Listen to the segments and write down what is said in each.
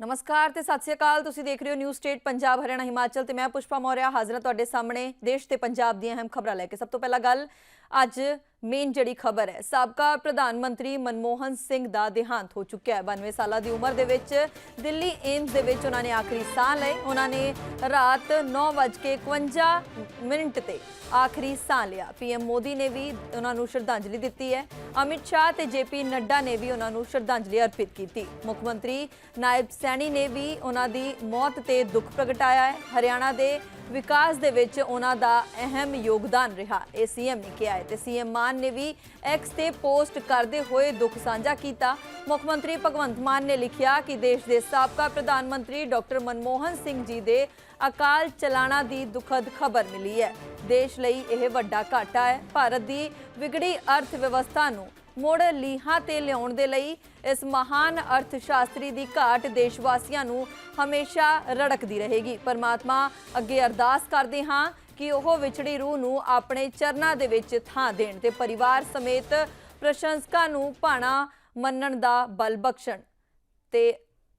ਨਮਸਕਾਰ ਤੇ ਸਤਿ ਸ਼੍ਰੀ ਅਕਾਲ। ਤੁਸੀਂ ਦੇਖ ਰਹੇ ਹੋ ਨਿਊ ਸਟੇਟ ਪੰਜਾਬ, ਹਰਿਆਣਾ, ਹਿਮਾਚਲ ਤੇ ਮੈਂ ਪੁਸ਼ਪਾ ਮੌਰਿਆ ਹਾਜ਼ਰ ਹਾਂ ਤੁਹਾਡੇ ਸਾਹਮਣੇ ਦੇਸ਼ ਤੇ ਪੰਜਾਬ ਦੀਆਂ ਅਹਿਮ ਖਬਰਾਂ ਲੈ ਕੇ। ਸਭ ਤੋਂ ਪਹਿਲਾਂ ਗੱਲ ਅੱਜ ਮੇਨ ਜਿਹੜੀ ਖਬਰ ਹੈ, ਸਾਬਕਾ ਪ੍ਰਧਾਨ ਮੰਤਰੀ ਮਨਮੋਹਨ ਸਿੰਘ ਦਾ ਦੇਹਾਂਤ ਹੋ ਚੁੱਕਿਆ ਹੈ। 92 ਸਾਲਾਂ ਦੀ ਉਮਰ ਦੇ ਵਿੱਚ ਦਿੱਲੀ ਏਮਸ ਦੇ ਵਿੱਚ ਉਹਨਾਂ ਨੇ ਆਖਰੀ ਸਾਹ ਲਏ। ਉਹਨਾਂ ਨੇ ਰਾਤ 9:51 ਮਿੰਟ ਤੇ ਆਖਰੀ ਸਾਹ ਲਿਆ। ਪੀਐਮ ਮੋਦੀ ਨੇ ਵੀ ਉਹਨਾਂ ਨੂੰ ਸ਼ਰਧਾਂਜਲੀ ਦਿੱਤੀ ਹੈ। ਅਮਿਤ ਸ਼ਾਹ ਤੇ ਜੇਪੀ ਨੱਡਾ ਨੇ ਵੀ ਉਹਨਾਂ ਨੂੰ ਸ਼ਰਧਾਂਜਲੀ ਅਰਪਿਤ ਕੀਤੀ। ਮੁੱਖ ਮੰਤਰੀ ਨਾਇਬ ਸੈਣੀ ਨੇ ਵੀ ਉਹਨਾਂ ਦੀ ਮੌਤ ਤੇ ਦੁੱਖ ਪ੍ਰਗਟਾਇਆ ਹੈ। ਹਰਿਆਣਾ ਦੇ ਵਿਕਾਸ ਦੇ ਵਿੱਚ ਉਹਨਾਂ ਦਾ ਅਹਿਮ ਯੋਗਦਾਨ ਰਿਹਾ। ਇਹ ਸੀਐਮ ਨੇ ਕਿਹਾ ਹੈ ਤੇ ਸੀਐਮ ਮਾਨ ਨੇ ਵੀ ਐਕਸ ਤੇ ਪੋਸਟ ਕਰਦੇ ਹੋਏ ਦੁੱਖ ਸਾਂਝਾ ਕੀਤਾ। ਮੁੱਖ ਮੰਤਰੀ ਭਗਵੰਤ ਮਾਨ ਨੇ ਲਿਖਿਆ ਕਿ ਦੇਸ਼ ਦੇ ਸਾਬਕਾ ਪ੍ਰਧਾਨ ਮੰਤਰੀ ਡਾਕਟਰ ਮਨਮੋਹਨ ਸਿੰਘ ਜੀ ਦੇ ਅਕਾਲ ਚਲਾਣਾ ਦੀ ਦੁਖਦ ਖਬਰ ਮਿਲੀ ਹੈ। ਦੇਸ਼ ਲਈ ਇਹ ਵੱਡਾ ਘਾਟਾ ਹੈ। ਭਾਰਤ ਦੀ ਵਿਗੜੀ ਅਰਥ ਵਿਵਸਥਾ ਨੂੰ ਮੁੜ ਲੀਹਾਂ ਤੇ ਲਿਆਉਣ ਦੇ ਲਈ ਇਸ ਮਹਾਨ ਅਰਥ ਸ਼ਾਸਤਰੀ ਦੀ ਘਾਟ ਦੇਸ਼ ਵਾਸੀਆਂ ਨੂੰ ਹਮੇਸ਼ਾ ਰੜਕਦੀ ਰਹੇਗੀ। ਪਰਮਾਤਮਾ ਅੱਗੇ ਅਰਦਾਸ ਕਰਦੇ ਹਾਂ ਕਿ ਉਹ ਵਿਛੜੀ ਰੂਹ ਨੂੰ ਆਪਣੇ ਚਰਨਾਂ ਦੇ ਵਿੱਚ ਥਾਂ ਦੇਣ ਤੇ ਪਰਿਵਾਰ ਸਮੇਤ ਪ੍ਰਸ਼ੰਸਕਾਂ ਨੂੰ ਭਾਣਾ ਮੰਨਣ ਦਾ ਬਲ ਬਖਸ਼ਣ। ਤੇ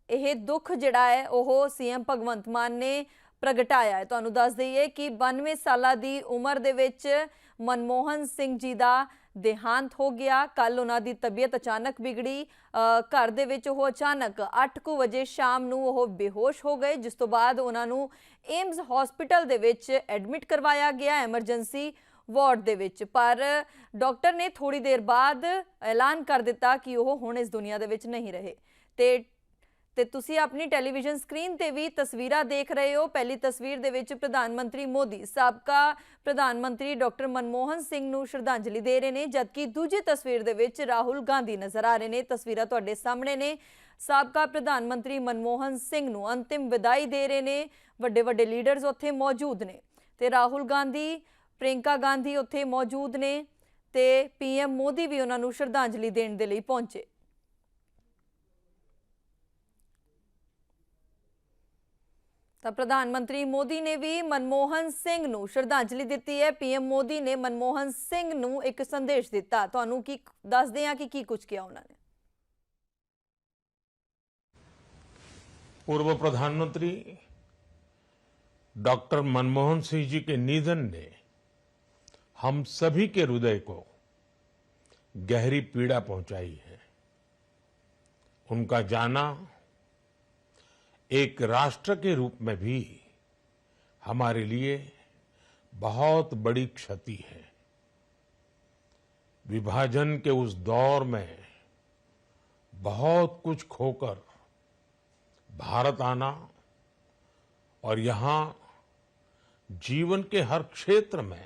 ਇਹ ਦੁੱਖ ਜਿਹੜਾ ਹੈ, ਉਹ ਸੀਐਮ ਭਗਵੰਤ ਮਾਨ ਨੇ ਪ੍ਰਗਟਾਇਆ ਹੈ। ਤੁਹਾਨੂੰ ਦੱਸ ਦਈਏ ਕਿ 92 ਸਾਲਾਂ ਦੀ ਉਮਰ ਦੇ ਵਿੱਚ ਮਨਮੋਹਨ ਸਿੰਘ ਜੀ ਦਾ ਦੇਹਾਂਤ ਹੋ ਗਿਆ। ਕੱਲ ਉਹਨਾਂ ਦੀ ਤਬੀਅਤ ਅਚਾਨਕ ਵਿਗੜੀ। ਘਰ ਦੇ ਵਿੱਚ ਉਹ ਅਚਾਨਕ 8:00 ਵਜੇ ਸ਼ਾਮ ਨੂੰ ਉਹ ਬੇਹੋਸ਼ ਹੋ ਗਏ, ਜਿਸ ਤੋਂ ਬਾਅਦ ਉਹਨਾਂ ਨੂੰ ਏਮਸ ਹਸਪੀਟਲ ਦੇ ਵਿੱਚ ਐਡਮਿਟ ਕਰਵਾਇਆ ਗਿਆ, ਐਮਰਜੈਂਸੀ ਵਾਰਡ ਦੇ ਵਿੱਚ। ਪਰ ਡਾਕਟਰ ਨੇ ਥੋੜੀ ਦੇਰ ਬਾਅਦ ਐਲਾਨ ਕਰ ਦਿੱਤਾ ਕਿ ਉਹ ਹੁਣ ਇਸ ਦੁਨੀਆ ਦੇ ਵਿੱਚ ਨਹੀਂ ਰਹੇ। ਤੇ ਤੇ ਤੁਸੀਂ ਆਪਣੀ ਟੈਲੀਵਿਜ਼ਨ ਸਕਰੀਨ ਤੇ ਵੀ ਤਸਵੀਰਾਂ ਦੇਖ ਰਹੇ ਹੋ। ਪਹਿਲੀ ਤਸਵੀਰ ਦੇ ਵਿੱਚ ਪ੍ਰਧਾਨ ਮੰਤਰੀ ਮੋਦੀ, ਸਾਬਕਾ ਪ੍ਰਧਾਨ ਮੰਤਰੀ ਡਾਕਟਰ ਮਨਮੋਹਨ ਸਿੰਘ ਨੂੰ ਸ਼ਰਧਾਂਜਲੀ ਦੇ ਰਹੇ ਨੇ, ਜਦਕਿ ਦੂਜੀ ਤਸਵੀਰ ਦੇ ਵਿੱਚ ਰਾਹੁਲ ਗਾਂਧੀ ਨਜ਼ਰ ਆ ਰਹੇ ਨੇ। ਤਸਵੀਰਾਂ ਤੁਹਾਡੇ ਸਾਹਮਣੇ ਨੇ। ਸਾਬਕਾ ਪ੍ਰਧਾਨ ਮੰਤਰੀ ਮਨਮੋਹਨ ਸਿੰਘ ਨੂੰ ਅੰਤਿਮ ਵਿਦਾਈ ਦੇ ਰਹੇ ਨੇ। ਵੱਡੇ ਵੱਡੇ ਲੀਡਰਸ ਉੱਥੇ ਮੌਜੂਦ ਨੇ ਤੇ ਰਾਹੁਲ ਗਾਂਧੀ ਪ੍ਰਿੰਕਾ ਗਾਂਧੀ ਉੱਥੇ ਮੌਜੂਦ ਨੇ ਤੇ ਪੀਐਮ ਮੋਦੀ ਵੀ ਉਹਨਾਂ ਨੂੰ ਸ਼ਰਧਾਂਜਲੀ ਦੇਣ ਦੇ ਲਈ ਪਹੁੰਚੇ। ਤਾਂ ਪ੍ਰਧਾਨ ਮੰਤਰੀ ਮੋਦੀ ਨੇ ਵੀ ਮਨਮੋਹਨ ਸਿੰਘ ਨੂੰ ਸ਼ਰਧਾਂਜਲੀ ਦਿੱਤੀ ਹੈ ਪੀਐਮ ਮੋਦੀ ਨੇ ਮਨਮੋਹਨ ਸਿੰਘ ਨੂੰ ਇੱਕ ਸੰਦੇਸ਼ ਦਿੱਤਾ ਤੁਹਾਨੂੰ ਕੀ ਦੱਸਦੇ ਹਾਂ ਕਿ ਕੀ ਕੁਝ ਕਿਹਾ ਉਹਨਾਂ ਨੇ पूर्व प्रधानमंत्री डॉक्टर मनमोहन सिंह जी के निधन ने हम सभी के हृदय को गहरी पीड़ा पहुंचाई है उनका जाना एक राष्ट्र के रूप में भी हमारे लिए बहुत बड़ी क्षति है। विभाजन के उस दौर में बहुत कुछ खोकर भारत आना और यहाँ जीवन के हर क्षेत्र में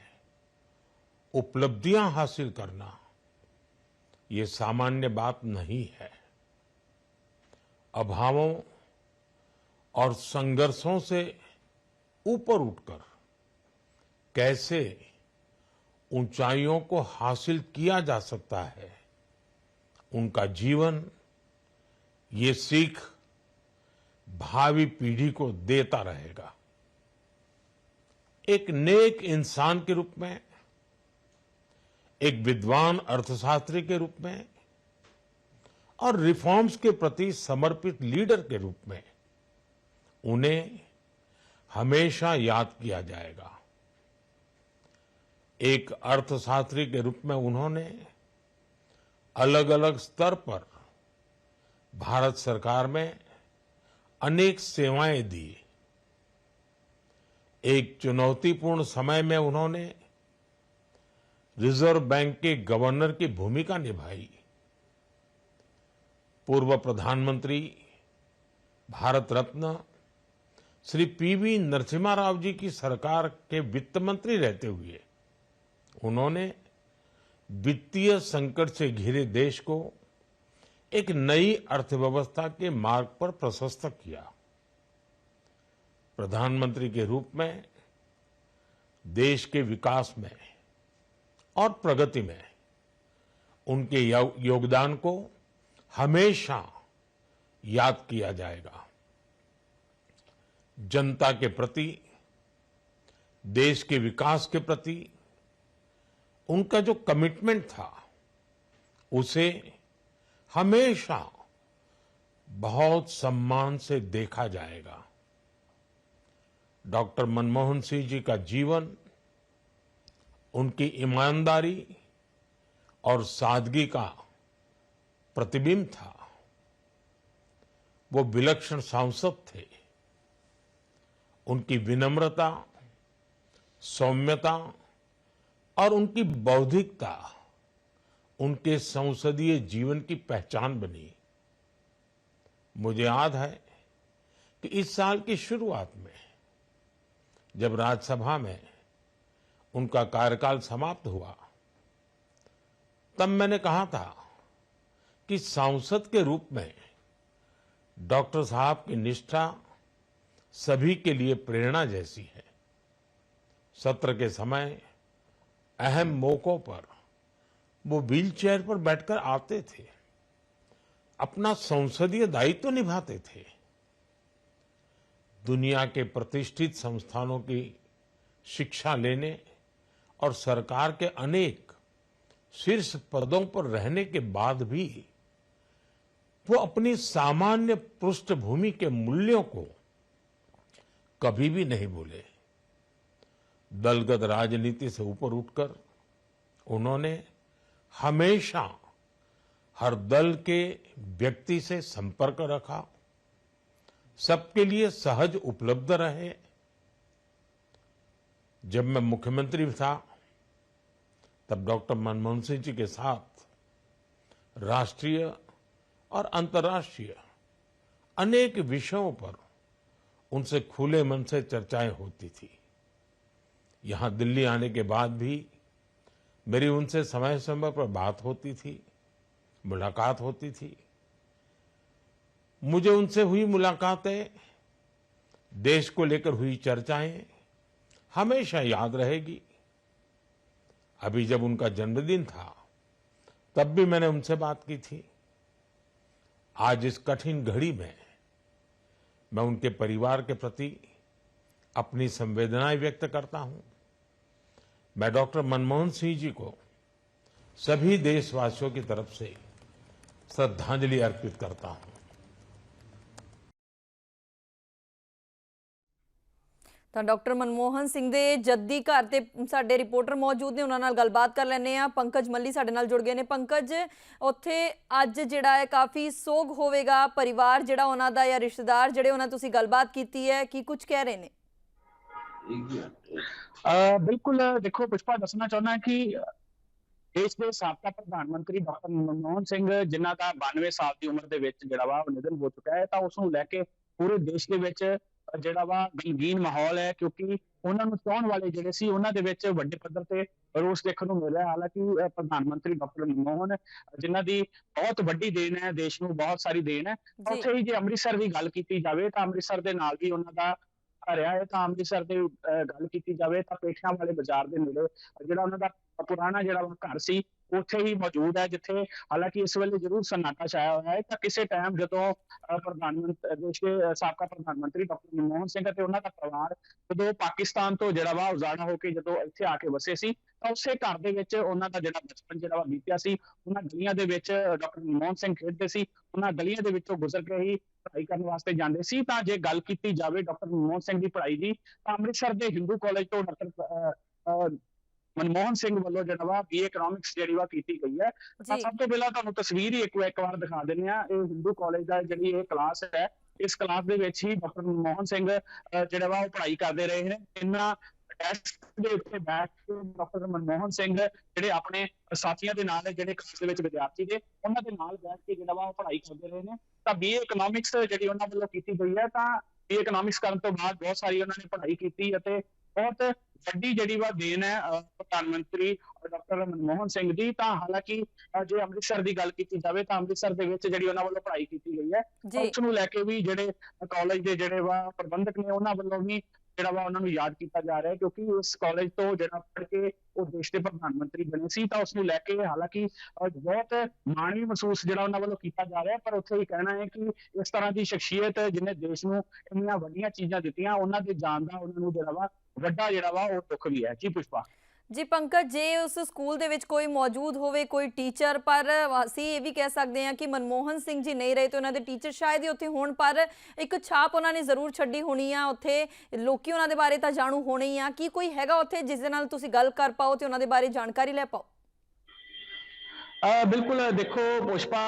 उपलब्धियाँ हासिल करना, ये सामान्य बात नहीं है। अभावों और संघर्षों से ऊपर उठकर कैसे ऊंचाइयों को हासिल किया जा सकता है, उनका जीवन, ये सीख भावी पीढ़ी को देता रहेगा। एक नेक इंसान के रूप में, एक विद्वान अर्थशास्त्री के रूप में, और रिफॉर्म्स के प्रति समर्पित लीडर के रूप में उन्हें हमेशा याद किया जाएगा। एक अर्थशास्त्री के रूप में उन्होंने अलग अलग स्तर पर भारत सरकार में अनेक सेवाएँ दी। एक चुनौतीपूर्ण समय में उन्होंने रिज़र्व बैंक के गवर्नर की भूमिका निभाई। पूर्व प्रधानमंत्री भारत रत्न श्री पीवी नरसिम्हा राव जी की सरकार के वित्त मंत्री रहते हुए उन्होंने वित्तीय संकट से घिरे देश को एक नई अर्थव्यवस्था के मार्ग पर प्रशस्त किया। प्रधानमंत्री के रूप में, देश के विकास में और प्रगति में उनके योगदान को हमेशा याद किया जाएगा। जनता के प्रति, देश के विकास के प्रति, उनका जो कमिटमेंट था, उसे हमेशा बहुत सम्मान से देखा जाएगा। डॉक्टर मनमोहन सिंह जी का जीवन, उनकी ईमानदारी और सादगी का प्रतिबिंब था। वो विलक्षण सांसद थे। उनकी विनम्रता, सौम्यता और उनकी बौद्धिकता, उनके संसदीय जीवन की पहचान बनी। मुझे याद है कि इस साल की शुरुआत में, जब राज्यसभा में उनका कार्यकाल समाप्त हुआ, तब मैंने कहा था कि सांसद के रूप में डॉक्टर साहब की निष्ठा सभी के लिए प्रेरणा जैसी है। सत्र के समय अहम मौकों पर वो व्हीलचेयर पर बैठकर आते थे। अपना संसदीय दायित्व तो निभाते थे। दुनिया के प्रतिष्ठित संस्थानों की शिक्षा लेने और सरकार के अनेक शीर्ष पदों पर रहने के बाद भी वो अपनी सामान्य पृष्ठभूमि के मूल्यों को कभी भी नहीं भूले। दलगत राजनीति से ऊपर उठकर उन्होंने हमेशा हर दल के व्यक्ति से संपर्क रखा, सबके लिए सहज उपलब्ध रहे। जब मैं मुख्यमंत्री था, तब डॉक्टर मनमोहन सिंह जी के साथ राष्ट्रीय और अंतर्राष्ट्रीय अनेक विषयों पर उनसे खुले मन से चर्चाएँ होती थी। यहाँ दिल्ली आने के बाद भी मेरी उनसे समय समय पर बात होती थी, मुलाकात होती थी। मुझे उनसे हुई मुलाकातें, देश को लेकर हुई चर्चाएँ हमेशा याद रहेगी। अभी जब उनका जन्मदिन था, तब भी मैंने उनसे बात की थी। आज इस कठिन घड़ी में मैं उनके परिवार के प्रति अपनी संवेदनाएँ व्यक्त करता हूँ। मैं डॉक्टर मनमोहन सिंह जी को सभी देशवासियों की तरफ़ से श्रद्धांजलि अर्पित करता हूँ। ਤਾਂ ਡਾਕਟਰ ਮਨਮੋਹਨ ਸਿੰਘ ਦੇ ਜੱਦੀ ਘਰ ਤੇ ਸਾਡੇ ਰਿਪੋਰਟਰ ਮੌਜੂਦ ਨੇ, ਉਹਨਾਂ ਨਾਲ ਗੱਲਬਾਤ ਕਰ ਲੈਣੇ ਆ ਪੰਕਜ ਮੱਲੀ ਸਾਡੇ ਨਾਲ ਜੁੜ ਗਏ ਨੇ। ਪੰਕਜ, ਉੱਥੇ ਅੱਜ ਜਿਹੜਾ ਹੈ ਕਾਫੀ ਸੋਗ ਹੋਵੇਗਾ ਪਰਿਵਾਰ, ਜਿਹੜਾ ਉਹਨਾਂ ਦਾ ਜਾਂ ਰਿਸ਼ਤੇਦਾਰ, ਜਿਹੜੇ ਉਹਨਾਂ ਤੁਸੀਂ ਗੱਲਬਾਤ ਕੀਤੀ ਹੈ, ਕੀ ਕੁਝ ਕਹਿ ਰਹੇ ਨੇ? ਬਿਲਕੁਲ ਦੇਖੋ, ਪੁਸ਼ਪਾ, ਦੱਸਣਾ ਚਾਹੁੰਦਾ ਕਿ ਦੇਸ਼ ਦੇ ਸਾਬਕਾ ਪ੍ਰਧਾਨ ਮੰਤਰੀ ਡਾਕਟਰ ਮਨਮੋਹਨ ਸਿੰਘ, ਜਿਨ੍ਹਾਂ ਦਾ 92 ਸਾਲ ਦੀ ਉਮਰ ਦੇ ਵਿੱਚ ਜਿਹੜਾ ਵਾ ਨਿਧਨ ਹੋ ਚੁੱਕਾ ਹੈ, ਤਾਂ ਉਸ ਨੂੰ ਲੈ ਕੇ ਪੂਰੇ ਦੇਸ਼ ਦੇ ਵਿੱਚ ਜਿਹੜਾ ਵਾ ਗਮਗੀਨ ਮਾਹੌਲ ਹੈ ਕਿਉਂਕਿ ਉਹਨਾਂ ਨੂੰ ਚਾਹਣ ਵਾਲੇ ਜਿਹੜੇ ਸੀ ਉਹਨਾਂ ਦੇ ਵਿੱਚ ਵੱਡੇ ਪੱਧਰ ਤੇ ਰੋਸ ਦੇਖਣ ਨੂੰ ਮਿਲ ਰਿਹਾ ਹੈ। ਹਾਲਾਂਕਿ ਪ੍ਰਧਾਨ ਮੰਤਰੀ ਡਾਕਟਰ ਮਨਮੋਹਨ ਜਿਨ੍ਹਾਂ ਦੀ ਬਹੁਤ ਵੱਡੀ ਦੇਣ ਹੈ ਦੇਸ਼ ਨੂੰ ਬਹੁਤ ਸਾਰੀ ਦੇਣ ਹੈ। ਉੱਥੇ ਹੀ ਜੇ ਅੰਮ੍ਰਿਤਸਰ ਦੀ ਗੱਲ ਕੀਤੀ ਜਾਵੇ ਤਾਂ ਅੰਮ੍ਰਿਤਸਰ ਦੇ ਨਾਲ ਵੀ ਉਹਨਾਂ ਦਾ ਰਿਹਾ ਹੈ। ਤਾਂ ਅੰਮ੍ਰਿਤਸਰ ਦੀ ਗੱਲ ਕੀਤੀ ਜਾਵੇ ਤਾਂ ਪੇਠਿਆਂ ਵਾਲੇ ਬਾਜ਼ਾਰ ਦੇ ਨੇੜੇ ਜਿਹੜਾ ਉਹਨਾਂ ਦਾ ਪੁਰਾਣਾ ਜਿਹੜਾ ਘਰ ਸੀ, ਉੱਥੇ ਹੀ ਮੌਜੂਦ ਹੈ, ਜਿੱਥੇ ਹਾਲਾਂਕਿ ਇਸ ਵੇਲੇ ਜ਼ਰੂਰ ਸન્ਨਾਟਾ ਛਾਇਆ ਹੋਇਆ ਹੈ। ਤਾਂ ਕਿਸੇ ਟਾਈਮ ਜਦੋਂ ਪ੍ਰਧਾਨ ਮੰਤਰੀ, ਦੇਸ਼ ਦੇ ਸਾਬਕਾ ਪ੍ਰਧਾਨ ਮੰਤਰੀ ਡਾਕਟਰ ਮਨਮੋਹਨ ਸਿੰਘ ਅਤੇ ਉਹਨਾਂ ਦਾ ਪਰਿਵਾਰ ਜਦੋਂ ਪਾਕਿਸਤਾਨ ਤੋਂ ਜਿਹੜਾ ਵਾ ਉਜ਼ਾੜਾ ਹੋ ਕੇ ਜਦੋਂ ਇੱਥੇ ਆ ਕੇ ਵਸੇ ਸੀ, ਤਾਂ ਉਸੇ ਘਰ ਦੇ ਵਿੱਚ ਉਹਨਾਂ ਦਾ ਜਿਹੜਾ ਬਚਪਨ ਜਿਹੜਾ ਵਾ ਬੀਤਿਆ ਸੀ, ਉਹਨਾਂ ਗਲੀਆਂ ਦੇ ਵਿੱਚ ਡਾਕਟਰ ਮਨਮੋਹਨ ਸਿੰਘ ਖੇਡਦੇ ਸੀ, ਉਹਨਾਂ ਗਲੀਆਂ ਦੇ ਵਿੱਚੋਂ ਗੁਜ਼ਰ ਕੇ ਹੀ ਪੜ੍ਹਾਈ ਕਰਨ ਵਾਸਤੇ ਜਾਂਦੇ ਸੀ। ਤਾਂ ਜੇ ਗੱਲ ਕੀਤੀ ਜਾਵੇ ਡਾਕਟਰ ਮਨਮੋਹਨ ਸਿੰਘ ਦੀ ਪੜ੍ਹਾਈ ਦੀ, ਤਾਂ ਅੰਮ੍ਰਿਤਸਰ ਦੇ ਹਿੰਦੂ ਕਾਲਜ ਤੋਂ ਡਾਕਟਰ ਮਨਮੋਹਨ ਸਿੰਘ ਵੱਲੋਂ ਜਿਹੜਾ ਵਾ ਬੀਏ ਇਕਨੋਮਿਕਸ ਜਿਹੜੀ ਵਾ ਕੀਤੀ ਗਈ ਹੈ। ਤਾਂ ਸਭ ਤੋਂ ਪਹਿਲਾਂ ਤੁਹਾਨੂੰ ਤਸਵੀਰ ਹੀ ਇੱਕ ਇੱਕ ਵਾਰ ਦਿਖਾ ਦਿੰਦੇ ਆ ਇਹ ਹਿੰਦੂ ਕਾਲਜ ਦਾ ਜਿਹੜੀ ਇਹ ਕਲਾਸ ਹੈ ਇਸ ਕਲਾਸ ਦੇ ਵਿੱਚ ਹੀ ਡਾਕਟਰ ਮਨਮੋਹਨ ਸਿੰਘ ਜਿਹੜਾ ਵਾ ਉਹ ਪੜ੍ਹਾਈ ਕਰਦੇ ਰਹੇ ਨੇ। ਇਹਨਾਂ ਡੈਸਕ ਦੇ ਉੱਤੇ ਬੈਠ ਕੇ ਡਾਕਟਰ ਮਨਮੋਹਨ ਸਿੰਘ ਜਿਹੜੇ ਆਪਣੇ ਸਾਥੀਆਂ ਦੇ ਨਾਲ ਜਿਹੜੇ ਕਲਾਸ ਦੇ ਵਿੱਚ ਵਿਦਿਆਰਥੀ ਦੇ ਉਹਨਾਂ ਦੇ ਨਾਲ ਬੈਠ ਕੇ ਜਿਹੜਾ ਵਾ ਉਹ ਪੜ੍ਹਾਈ ਕਰਦੇ ਰਹੇ ਨੇ। ਤਾਂ ਬੀਏ ਇਕਨੋਮਿਕਸ ਜਿਹੜੀ ਉਹਨਾਂ ਵੱਲੋਂ ਕੀਤੀ ਗਈ ਹੈ ਤਾਂ ਬੀਏ ਇਕਨੋਮਿਕਸ ਕਰਨ ਤੋਂ ਬਾਅਦ ਬਹੁਤ ਸਾਰੀ ਉਹਨਾਂ ਨੇ ਪੜ੍ਹਾਈ ਕੀਤੀ ਅਤੇ ਬਹੁਤ ਵੱਡੀ ਜਿਹੜੀ ਵਾ ਦੇਣ ਹੈ ਪ੍ਰਧਾਨ ਮੰਤਰੀ ਡਾਕਟਰ ਮਨਮੋਹਨ ਸਿੰਘ ਦੀ। ਤਾਂ ਹਾਲਾਂਕਿ ਜੇ ਅੰਮ੍ਰਿਤਸਰ ਦੀ ਗੱਲ ਕੀਤੀ ਜਾਵੇ ਤਾਂ ਅੰਮ੍ਰਿਤਸਰ ਦੇ ਵਿੱਚ ਜਿਹੜੀ ਉਹਨਾਂ ਵੱਲੋਂ ਪੜ੍ਹਾਈ ਕੀਤੀ ਗਈ ਹੈ ਉਸ ਨੂੰ ਲੈ ਕੇ ਵੀ ਜਿਹੜੇ ਕਾਲਜ ਦੇ ਜਿਹੜੇ ਵਾ ਪ੍ਰਬੰਧਕ ਨੇ ਉਹਨਾਂ ਵੱਲੋਂ ਵੀ ਜਿਹੜਾ ਵਾ ਉਹਨਾਂ ਨੂੰ ਯਾਦ ਕੀਤਾ ਜਾ ਰਿਹਾ ਹੈ ਕਿਉਂਕਿ ਇਸ ਕਾਲਜ ਤੋਂ ਜਿਹੜਾ ਪੜ੍ਹ ਕੇ ਉਹ ਦੇਸ਼ ਦੇ ਪ੍ਰਧਾਨ ਮੰਤਰੀ ਬਣੇ ਸੀ। ਤਾਂ ਉਸ ਨੂੰ ਲੈ ਕੇ ਹਾਲਾਂਕਿ ਬਹੁਤ ਮਾਣ ਵੀ ਮਹਿਸੂਸ ਜਿਹੜਾ ਉਹਨਾਂ ਵੱਲੋਂ ਕੀਤਾ ਜਾ ਰਿਹਾ ਪਰ ਉੱਥੇ ਹੀ ਕਹਿਣਾ ਹੈ ਕਿ ਇਸ ਤਰ੍ਹਾਂ ਦੀ ਸ਼ਖਸੀਅਤ ਜਿਹਨੇ ਦੇਸ਼ ਨੂੰ ਇੰਨੀਆਂ ਵੱਡੀਆਂ ਚੀਜ਼ਾਂ ਦਿੱਤੀਆਂ ਉਹਨਾਂ ਦੇ ਜਾਣ ਦਾ ਉਹਨਾਂ ਨੂੰ ਜਿਹੜਾ ਵਾ ਵੱਡਾ ਜਿਹੜਾ ਵਾ ਉਹ ਦੁੱਖ ਵੀ ਹੈ। ਜੀ ਪੁਸ਼ਪਾ। ਜੀ ਪੰਕਜ ਜੇ ਉਸ ਸਕੂਲ ਦੇ ਵਿੱਚ ਕੋਈ ਮੌਜੂਦ ਹੋਵੇ ਕੋਈ ਟੀਚਰ ਪਰ ਅਸੀਂ ਇਹ ਵੀ ਕਹਿ ਸਕਦੇ ਹਾਂ ਕਿ ਮਨਮੋਹਨ ਸਿੰਘ ਜੀ ਨਹੀਂ ਰਹੇ ਤੇ ਉਹਨਾਂ ਦੇ ਟੀਚਰ ਸ਼ਾਇਦ ਹੀ ਉੱਥੇ ਹੋਣ ਪਰ ਇੱਕ ਛਾਪ ਉਹਨਾਂ ਨੇ ਜ਼ਰੂਰ ਛੱਡੀ ਹੋਣੀ ਆ। ਉੱਥੇ ਲੋਕੀ ਉਹਨਾਂ ਦੇ ਬਾਰੇ ਤਾਂ ਜਾਣੂ ਹੋਣੇ ਹੀ ਆ। ਕੀ ਕੋਈ ਹੈਗਾ ਉੱਥੇ ਜਿਸ ਦੇ ਨਾਲ ਤੁਸੀਂ ਗੱਲ ਕਰ ਪਾਓ ਤੇ ਉਹਨਾਂ ਦੇ ਬਾਰੇ ਜਾਣਕਾਰੀ ਲੈ ਪਾਓ? ਬਿਲਕੁਲ ਦੇਖੋ ਪੁਸ਼ਪਾ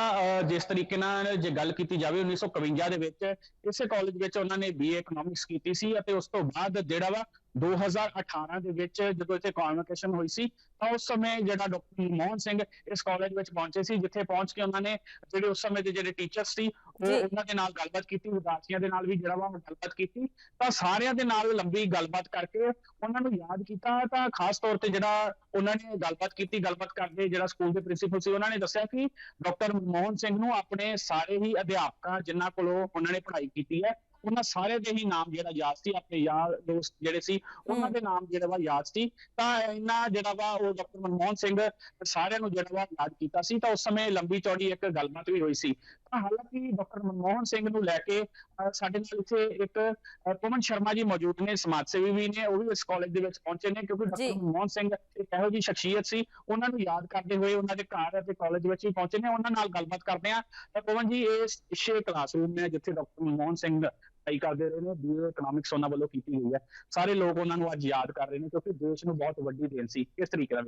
ਜਿਸ ਤਰੀਕੇ ਨਾਲ ਜੇ ਗੱਲ ਕੀਤੀ ਜਾਵੇ 1951 ਦੇ ਵਿੱਚ ਇਸੇ ਕਾਲਜ ਵਿੱਚ ਉਹਨਾਂ ਨੇ ਬੀਏ ਇਕਨੋਮਿਕਸ ਕੀਤੀ ਸੀ ਅਤੇ ਉਸ ਤੋਂ ਬਾਅਦ ਜਿਹੜਾ ਵਾ 2018 ਦੇ ਵਿੱਚ ਜਦੋਂ ਇੱਥੇ ਕਨਵੋਕੇਸ਼ਨ ਹੋਈ ਸੀ ਤਾਂ ਉਸ ਸਮੇਂ ਜਿਹੜਾ ਡਾਕਟਰ ਮਨਮੋਹਨ ਸਿੰਘ ਇਸ ਕਾਲਜ ਵਿੱਚ ਪਹੁੰਚੇ ਸੀ ਜਿੱਥੇ ਪਹੁੰਚ ਕੇ ਉਹਨਾਂ ਨੇ ਜਿਹੜੇ ਉਸ ਸਮੇਂ ਦੇ ਜਿਹੜੇ ਟੀਚਰਸ ਸੀ ਉਹ। ਉਹਨਾਂ ਦੇ ਨਾਲ ਗੱਲਬਾਤ ਕੀਤੀ ਵਿਦਿਆਰਥੀਆਂ ਦੇ ਨਾਲ ਵੀ ਜਿਹੜਾ ਵਾ ਗੱਲਬਾਤ ਕੀਤੀ ਤਾਂ ਸਾਰਿਆਂ ਦੇ ਨਾਲ ਲੰਬੀ ਗੱਲਬਾਤ ਕਰਕੇ ਉਹਨਾਂ ਨੂੰ ਯਾਦ ਕੀਤਾ ਤਾਂ ਖਾਸ ਤੌਰ ਤੇ ਜਿਹੜਾ ਉਹਨਾਂ ਨੇ ਗੱਲਬਾਤ ਕੀਤੀ ਗੱਲਬਾਤ ਕਰਦੇ ਜਿਹੜਾ ਸਕੂਲ ਦੇ ਪ੍ਰਿੰਸੀਪਲ ਸੀ ਉਹਨਾਂ ਨੇ ਦੱਸਿਆ ਕਿ ਡਾਕਟਰ ਮਨਮੋਹਨ ਸਿੰਘ ਨੂੰ ਆਪਣੇ ਸਾਰੇ ਹੀ ਅਧਿਆਪਕਾਂ ਜਿਨ੍ਹਾਂ ਕੋਲੋਂ ਉਹਨਾਂ ਨੇ ਪੜ੍ਹਾਈ ਕੀਤੀ ਹੈ ਉਹਨਾਂ ਸਾਰੇ ਦੇ ਹੀ ਨਾਮ ਜਿਹੜਾ ਯਾਦ ਸੀ ਆਪਣੇ ਯਾਰ ਦੋਸਤ ਜਿਹੜੇ ਸੀ ਉਹਨਾਂ। ਦੇ ਨਾਮ ਜਿਹੜਾ ਵਾ ਯਾਦ ਸੀ। ਤਾਂ ਇਹਨਾਂ ਜਿਹੜਾ ਵਾ ਉਹ ਡਾਕਟਰ ਮਨਮੋਹਨ ਸਿੰਘ ਸਾਰਿਆਂ ਨੂੰ ਜਿਹੜਾ ਵਾ ਯਾਦ ਕੀਤਾ ਸੀ। ਤਾਂ ਉਸ ਸਮੇਂ ਲੰਬੀ ਚੌੜੀ ਇੱਕ ਗੱਲਬਾਤ ਵੀ ਹੋਈ ਸੀ। ਤਾਂ ਹਾਲਾਂਕਿ ਡਾਕਟਰ ਮਨਮੋਹਨ ਸਿੰਘ ਨੂੰ ਲੈ ਕੇ ਸਾਡੇ ਨਾਲ ਇੱਥੇ ਇੱਕ ਪਵਨ ਸ਼ਰਮਾ ਜੀ ਮੌਜੂਦ ਨੇ ਸਮਾਜ ਸੇਵੀ ਵੀ ਨੇ ਉਹ ਵੀ ਇਸ ਕਾਲਜ ਦੇ ਵਿੱਚ ਪਹੁੰਚੇ ਨੇ ਕਿਉਂਕਿ। ਡਾਕਟਰ ਮਨਮੋਹਨ ਸਿੰਘ ਇੱਕ ਇਹੋ ਜਿਹੀ ਸ਼ਖਸੀਅਤ ਸੀ। ਉਹਨਾਂ ਨੂੰ ਯਾਦ ਕਰਦੇ ਹੋਏ ਉਹਨਾਂ ਦੇ ਘਰ ਅਤੇ ਕਾਲਜ ਵਿੱਚ ਵੀ ਪਹੁੰਚੇ ਨੇ। ਉਹਨਾਂ ਨਾਲ ਗੱਲਬਾਤ ਕਰਦੇ ਆ ਤਾਂ ਪਵਨ ਜੀ ਇਹ ਛੇ ਕਲਾਸਰੂਮ ਨੇ ਜਿੱਥੇ ਡਾਕਟਰ ਮਨਮੋਹਨ ਸਿੰਘ ਪੜ੍ਹਾਈ ਕਰਦੇ ਰਹੇ ਨੇ ਬੀਏ ਇਕਨੋਮਿਕਸ ਉਹਨਾਂ ਵੱਲੋਂ ਕੀਤੀ ਹੋਈ ਹੈ। ਸਾਰੇ ਲੋਕ ਉਹਨਾਂ ਨੂੰ ਅੱਜ ਯਾਦ ਕਰ ਰਹੇ ਨੇ, ਕਿਉਂਕਿ ਦੇਸ਼ ਨੂੰ ਬਹੁਤ ਵੱਡੀ ਦੇਣ ਸੀ। ਕਿਸ ਤਰੀਕੇ ਨਾਲ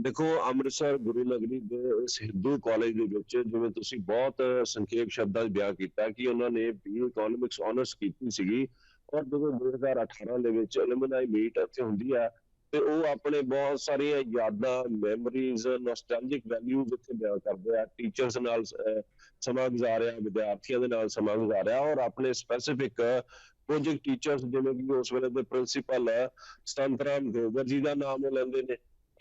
ਦੇਖੋ, ਅੰਮ੍ਰਿਤਸਰ ਗੁਰੂ ਨਗਰੀ ਦੇ ਇਸ ਹਿੰਦੂ ਕਾਲਜ ਦੇ ਵਿੱਚ ਜਿਵੇਂ ਤੁਸੀਂ ਬਹੁਤ ਸੰਖੇਪ ਸ਼ਬਦਾਂ 'ਚ ਬਿਆਨ ਕੀਤਾ ਕਿ ਉਹਨਾਂ ਨੇ ਬੀਏ ਇਕਨੋਮਿਕਸ ਆਨਰਸ ਕੀਤੀ ਸੀਗੀ। ਔਰ ਜਦੋਂ 2018 ਦੇ ਵਿੱਚ ਐਲੂਮਨਾਈ ਮੀਟ ਇੱਥੇ ਹੁੰਦੀ ਆ ਤੇ ਉਹ ਆਪਣੇ ਬਹੁਤ ਸਾਰੀਆਂ ਯਾਦਾਂ ਮੈਮਰੀਜ਼ ਨੋਸਟੈਲਜਿਕ ਵੈਲਿਊਜ਼ ਇੱਥੇ ਬਿਆਨ ਕਰਦੇ ਆ। ਟੀਚਰਸ ਨਾਲ ਸਮਾਂ ਗੁਜ਼ਾਰਿਆ, ਵਿਦਿਆਰਥੀਆਂ ਦੇ ਨਾਲ ਸਮਾਂ ਗੁਜ਼ਾਰਿਆ ਔਰ ਆਪਣੇ ਸਪੈਸੀਫਿਕ ਪ੍ਰੋਜੈਕਟ ਟੀਚਰਸ ਜਿਵੇਂ ਕਿ ਉਸ ਵੇਲੇ ਦੇ ਪ੍ਰਿੰਸੀਪਲ ਸੰਤਰਾਮ ਗੋਬਰ ਜੀ ਦਾ ਨਾਮ ਉਹ ਲੈਂਦੇ ਨੇ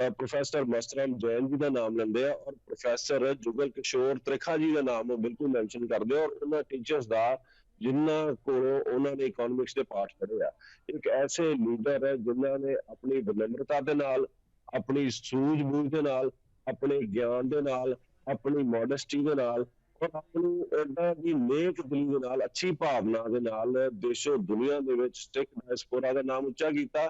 ਪ੍ਰੋਫੈਸਰ ਮਸਤਰਾਮ ਜੈਨ ਜੀ ਦਾ ਨਾਮ ਲੈਂਦੇ ਆ ਔਰ ਪ੍ਰੋਫੈਸਰ ਜੁਗਲ ਕਿਸ਼ੋਰ ਤ੍ਰਿਖਾ ਜੀ ਦਾ ਨਾਮ ਉਹ ਬਿਲਕੁਲ ਮੈਂਸ਼ਨ ਕਰਦੇ ਆ ਔਰ ਉਹਨਾਂ ਟੀਚਰਸ ਦਾ ਜਿਨ੍ਹਾਂ ਕੋਲੋਂ ਉਹਨਾਂ ਨੇ ਇਕਨੋਮਿਕਸ ਦੇ ਪਾਠ ਪੜ੍ਹੇ ਆ, ਇੱਕ ਐਸੇ ਲੀਡਰ ਹੈ ਜਿਨ੍ਹਾਂ ਨੇ ਆਪਣੀ ਵਿਨમ્રਤਾ ਦੇ ਨਾਲ, ਆਪਣੀ ਸੂਝ-ਬੂਝ ਦੇ ਨਾਲ, ਆਪਣੇ ਗਿਆਨ ਦੇ ਨਾਲ, ਆਪਣੀ ਮੋਡੈਸਟੀ ਦੇ ਨਾਲ, ਔਰ ਆਪਣੀ ਏਦਾਂ ਦੀ ਨੇਕ ਦਿਲੀ ਦੇ ਨਾਲ, ਅੱਛੀ ਭਾਵਨਾ ਦੇ ਨਾਲ ਦੇਸ਼ੋ ਦੁਨੀਆ ਦੇ ਵਿੱਚ ਸਿੱਖ ਡਾਇਸਪੋਰਾ ਦਾ ਨਾਮ ਉੱਚਾ ਕੀਤਾ,